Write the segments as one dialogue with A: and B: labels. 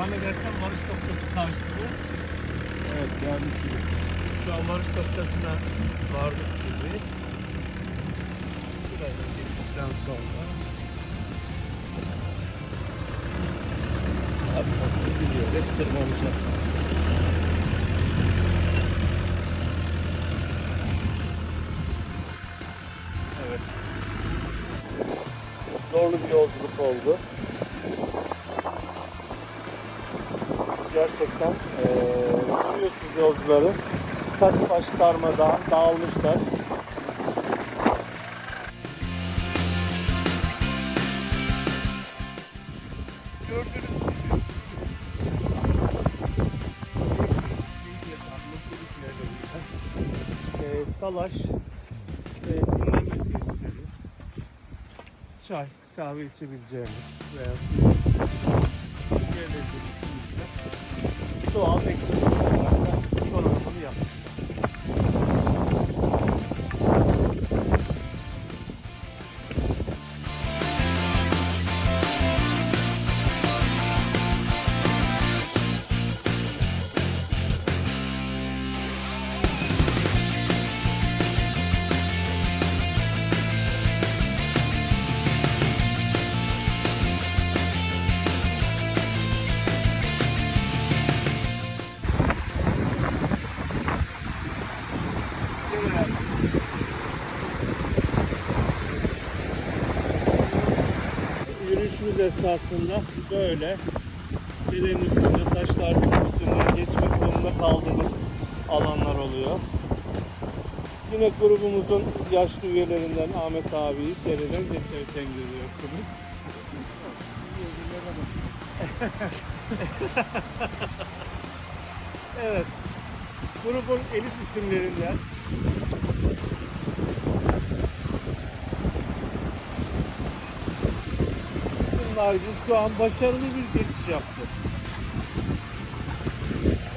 A: Zannedersem varış noktası karşısı.
B: Evet, geldik gibi.
A: Şu an varış noktasına vardık gibi. Şuraya geçtikten sonra. Asfaltı. Hep tırmanacağız. Evet. Zorlu bir yolculuk oldu. Gerçekten eee görüyorsunuz yolcuları. Saç baş darmadağın dağılmışlar. Salaş ve dinlenme tesisleri çay, kahve içebileceğimiz veya su yerleştirilmiş sürüşler doğal teknoloji olarak da donanımını Yürüyüşümüz esnasında böyle derenin üstünde taşların üstünden geçmek zorunda kaldığımız alanlar oluyor. Yine grubumuzun yaşlı üyelerinden Ahmet abiyi dereden geçerken görüyorsunuz. evet. Grubun elit isimlerinden Gibi şu an başarılı bir geçiş yaptı.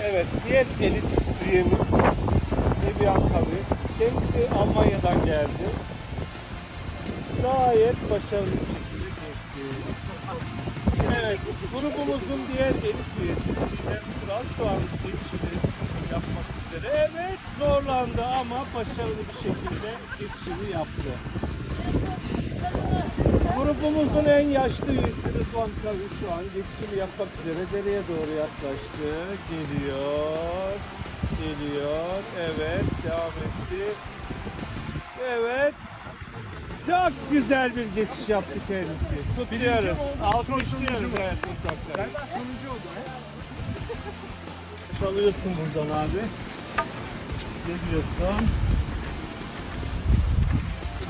A: Evet, diğer elit üyemiz Nebiyan tabi. Kendisi Almanya'dan geldi. Gayet başarılı bir şekilde geçti. Evet, grubumuzun diğer elit üyesi Çiğdem Kural şu an geçişini yapmak üzere. Evet, zorlandı ama başarılı bir şekilde geçişini yaptı. Grubumuzun en yaşlı üyesi Rıdvan Kavi şu an geçişini yapmak üzere dereye doğru yaklaştı. Geliyor. Geliyor. Evet. Devam etti. Evet. Çok güzel bir geçiş yaptı kendisi. Biliyoruz. Alkışlıyoruz. Evet. Ben sonuncu oldum. Çalıyorsun buradan abi. Geliyorsun.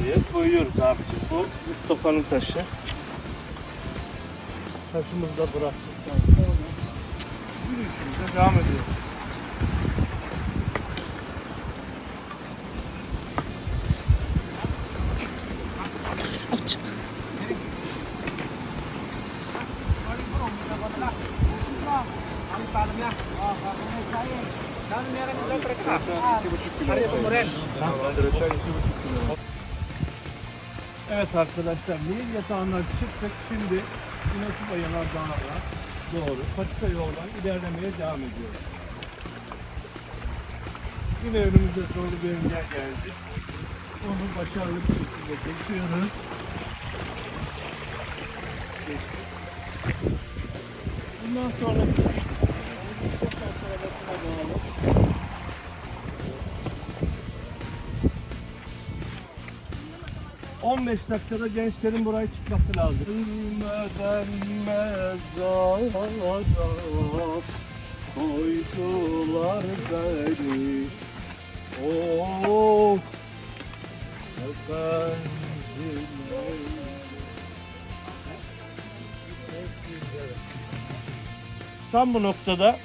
A: Buraya koyuyoruz abicim. Bu Mustafa'nın taşı. Taşımızı da bıraktıktan sonra yürüyüşümüze devam ediyoruz. Evet arkadaşlar, Nehir yatağından çıktık. Şimdi Yunus'u yanardağına doğru patika yoldan ilerlemeye devam ediyoruz. Yine önümüzde zorlu bir engel geldi. Onu başarılı bir şekilde geçiyoruz. Bundan sonra ...15 dakikada gençlerin buraya çıkması lazım. Koydular beni. Oh, efendim. Tam bu noktada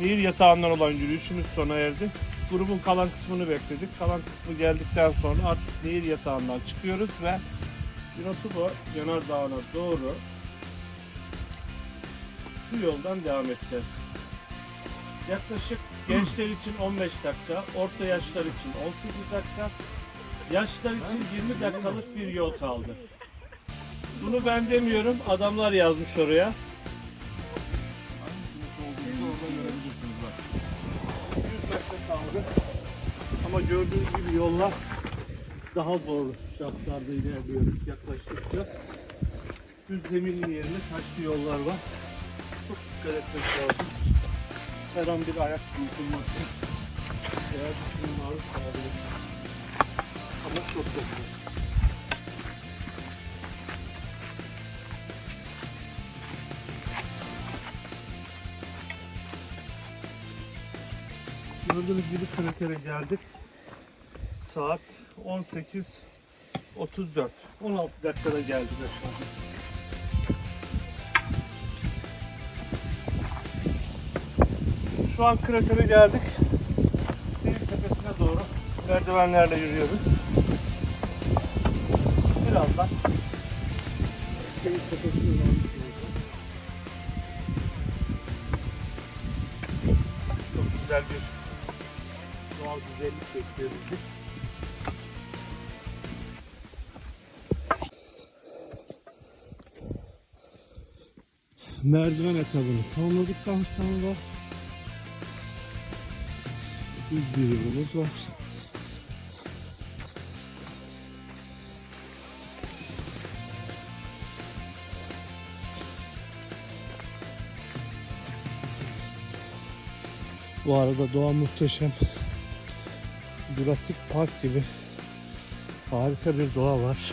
A: Nehir yatağından olan yürüyüşümüz sona erdi. Grubun kalan kısmını bekledik. Kalan kısmı geldikten sonra artık Nehir yatağından çıkıyoruz ve Yunus'u Yanardağı'na doğru şu yoldan devam edeceğiz. Yaklaşık gençler için 15 dakika, orta yaşlar için 18 dakika, Yaşlılar için 20 dakikalık bir yol kaldı. Bunu ben demiyorum, adamlar yazmış oraya. Gördüğünüz gibi yollar daha zor şartlarda ilerliyoruz yaklaştıkça. Düz zeminli yerine taşlı yollar var. Çok dikkat etmek lazım. Her an bir ayak burkulması veya disiplin maruz kalabilir. Ama çok çok zor. Gördüğünüz gibi kratere geldik. Saat 18.34. 16 dakikada geldik aşağıya. Şu an kratere geldik. Seyir tepesine doğru merdivenlerle yürüyoruz. Birazdan seyir tepesine doğru. Çok güzel bir doğal güzellik bekliyor bizi. Merdiven etabını tamamladıktan sonra düz bir var. Bu arada doğa muhteşem. Jurassic Park gibi harika bir doğa var.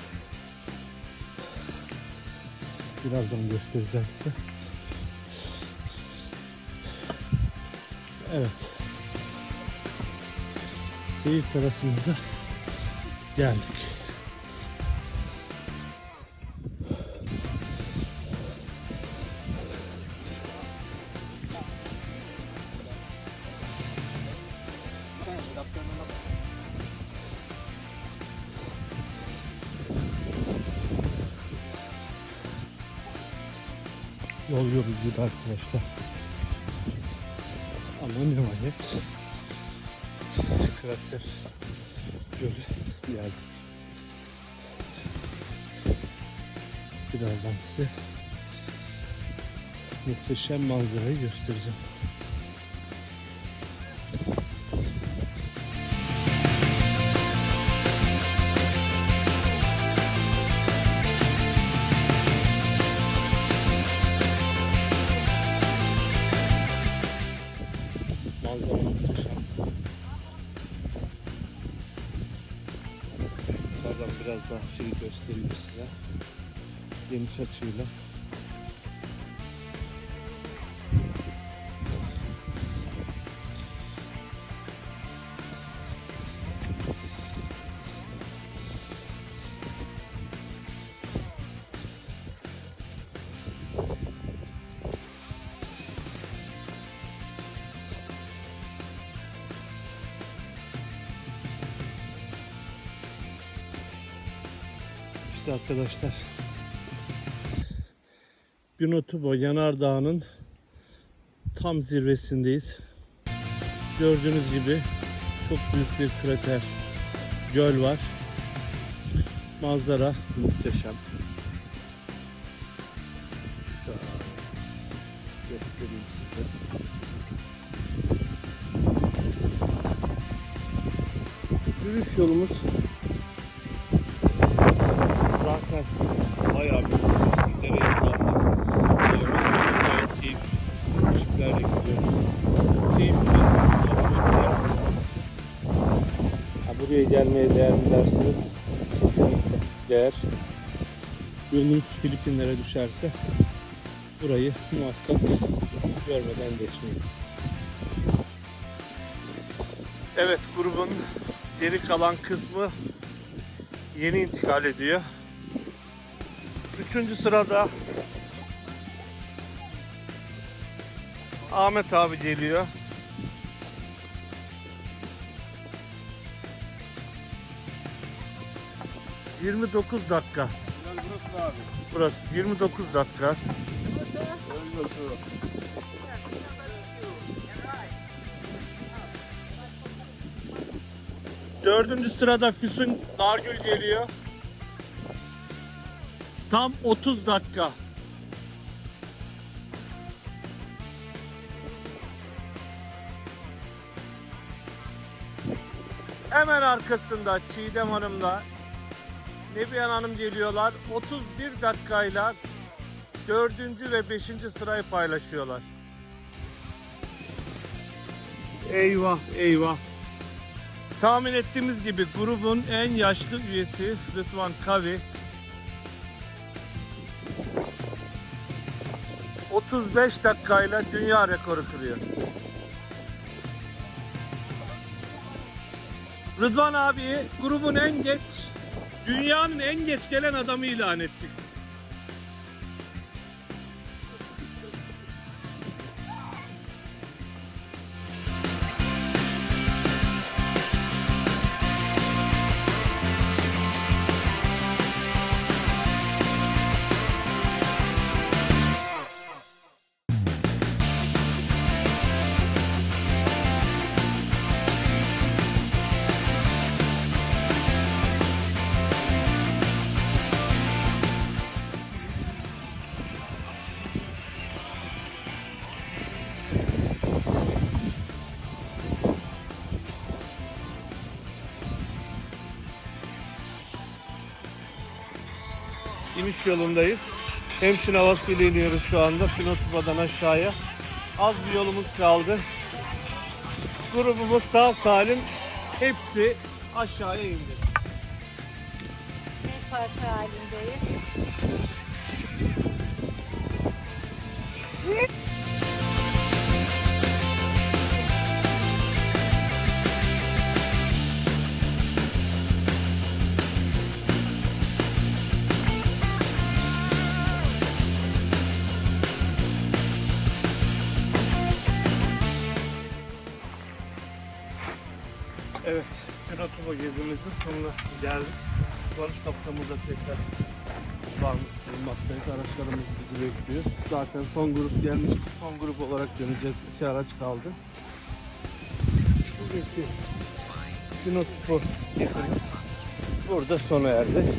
A: Birazdan göstereceğim size. Evet. Seyir terasımıza geldik. Yol yorucuydu arkadaşlar. Nihayet krater gölü geldi. Birazdan size muhteşem manzarayı göstereceğim. Yukarıdan biraz daha şeyi göstereyim size. Geniş açıyla. İşte arkadaşlar. Günotübo Yanardağı'nın tam zirvesindeyiz. Gördüğünüz gibi çok büyük bir krater, göl var. Manzara muhteşem. Göstereyim size. Yürüyüş yolumuz zaten bayağı bir dereye gayet gidiyoruz. Keyifli. Ha, buraya gelmeye değer mi dersiniz? Kesinlikle değer. Yolunuz Filipinlere düşerse burayı muhakkak görmeden geçmeyin. Evet grubun geri kalan kısmı yeni intikal ediyor. Üçüncü sırada Ahmet abi geliyor. ...29 dakika.
B: Burası da abi.
A: Burası 29 dakika.
B: Öncesi.
A: Dördüncü sırada Füsun Nargül geliyor. Tam 30 dakika. Hemen arkasında Çiğdem Hanım'la Nebihan Hanım geliyorlar. 31 dakikayla dördüncü ve beşinci sırayı paylaşıyorlar. Eyvah eyvah. Tahmin ettiğimiz gibi grubun en yaşlı üyesi Rıdvan Kavi 35 dakikayla dünya rekoru kırıyor. Rıdvan abi grubun en geç, dünyanın en geç gelen adamı ilan ettik. İniş yolundayız. Hemşin havasıyla iniyoruz şu anda Pinotuba'dan aşağıya. Az bir yolumuz kaldı. Grubumuz sağ salim hepsi aşağıya indi.
C: Bir parça halindeyiz.
A: Pinatuba gezimizin sonuna geldik. Barış kapsamında tekrar varmış bulunmaktayız. Araçlarımız bizi bekliyor. Zaten son grup gelmiş. Son grup olarak döneceğiz. İki araç kaldı. Bugünkü Pinatuba gezimiz burada sona erdi.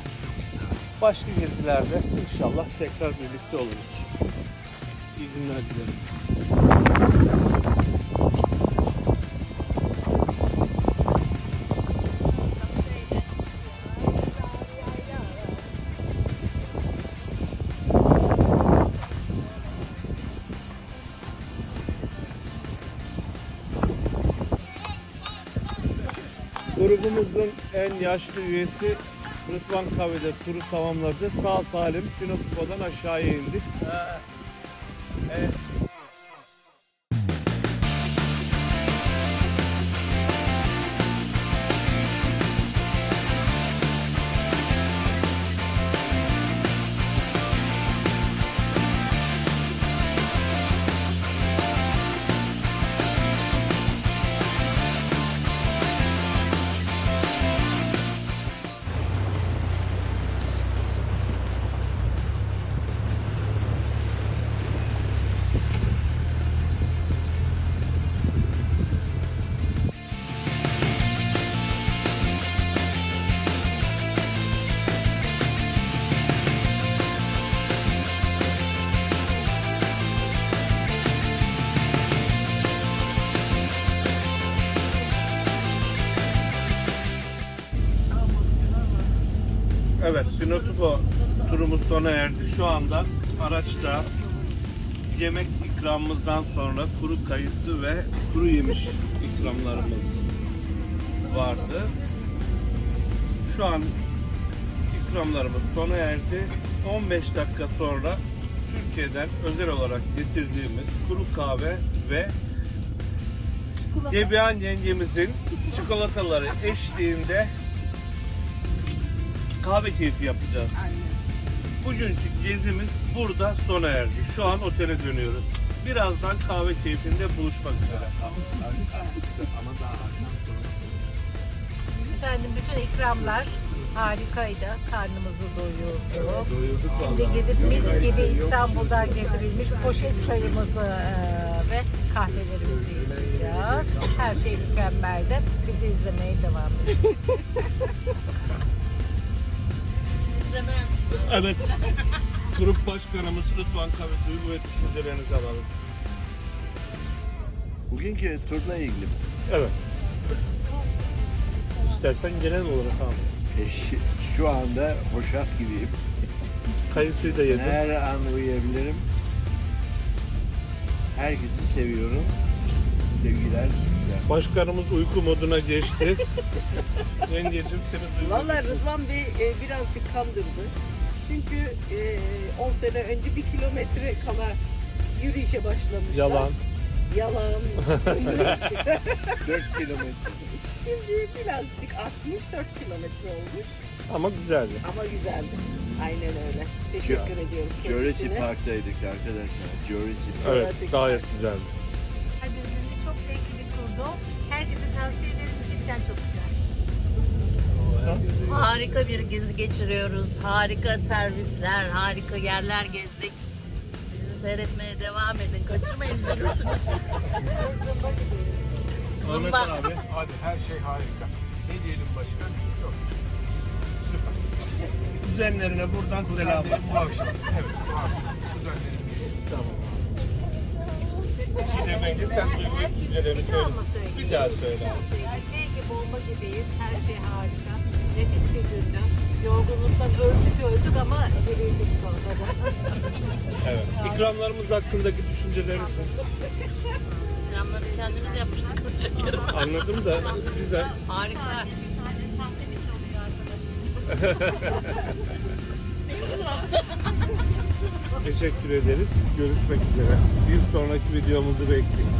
A: Başka gezilerde inşallah tekrar birlikte oluruz. İyi günler dilerim. Yaşlı üyesi Rıdvan Kave'de turu tamamladı. Sağ salim Pinotupa'dan aşağıya indik. Evet. Evet, sona erdi. Şu anda araçta yemek ikramımızdan sonra kuru kayısı ve kuru yemiş ikramlarımız vardı. Şu an ikramlarımız sona erdi. 15 dakika sonra Türkiye'den özel olarak getirdiğimiz kuru kahve ve Gebihan yengemizin çikolataları eşliğinde kahve keyfi yapacağız. Bugünkü gezimiz burada sona erdi. Şu an otele dönüyoruz. Birazdan kahve keyfinde buluşmak üzere.
C: Efendim bütün ikramlar Harikaydı. Karnımızı doyurduk.
A: Doyurduk
C: Şimdi gidip mis gibi İstanbul'dan getirilmiş poşet çayımızı eee, ve kahvelerimizi içeceğiz. Her şey mükemmeldi. Bizi izlemeye devam edin.
A: Evet. Grup başkanımız Rıdvan Kavit duygu ve düşüncelerinizi alalım.
B: Bugünkü turla ilgili mi?
A: Evet. İstersen genel olarak abi.
B: E, şi- şu anda hoşaf gibiyim.
A: Kayısıyı da yedim.
B: Her an uyuyabilirim. Herkesi seviyorum. Sevgiler. güzel.
A: Başkanımız uyku moduna geçti. Yengecim seni duymak
D: Valla
A: istedim.
D: Rıdvan Bey e, birazcık kandırdı. Çünkü e, 10 sene önce bir kilometre kala yürüyüşe başlamışlar.
A: Yalan.
D: Yalan.
B: 4 kilometre.
D: Şimdi birazcık artmış 4 kilometre olmuş.
A: Ama güzeldi.
D: Ama güzeldi. Aynen öyle. Teşekkür ediyoruz
B: Jurassic
D: kendisine.
B: Park'taydık arkadaşlar. Jurassic Park.
A: Evet
D: Klasik.
A: gayet güzeldi.
C: Birbirini çok zevkli bir kurdu. Herkese tavsiye ederim. Cidden çok güzel.
E: Harika bir gezi geçiriyoruz. Harika servisler, harika yerler gezdik. Bizi seyretmeye devam edin. Kaçırmayın üzülürsünüz.
A: Ahmet
E: Zumba.
A: abi.
F: Hadi her şey harika. Ne diyelim başka? Yok. Süper.
A: Kuzenlerine buradan selam.
F: Kuzenlerim bu akşam. Evet bu akşam. Kuzenlerim
A: Tamam. Çiğdem Enge sen duygu düşüncelerini söyle. Bir daha söyle abi.
C: Erkeğe gibi bomba gibiyiz. Her şey harika. Nefis bir gündü. Yorgunluktan öldük öldük ama dirildik sonra da.
A: Evet. İkramlarımız hakkındaki düşünceleriniz ne?
E: Camları kendimiz yapmıştık.
A: Anladım da güzel.
E: Harika.
C: Sadece sahte bir şey oluyor arkadaşlar.
A: Teşekkür ederiz. Görüşmek üzere. Bir sonraki videomuzu bekleyin.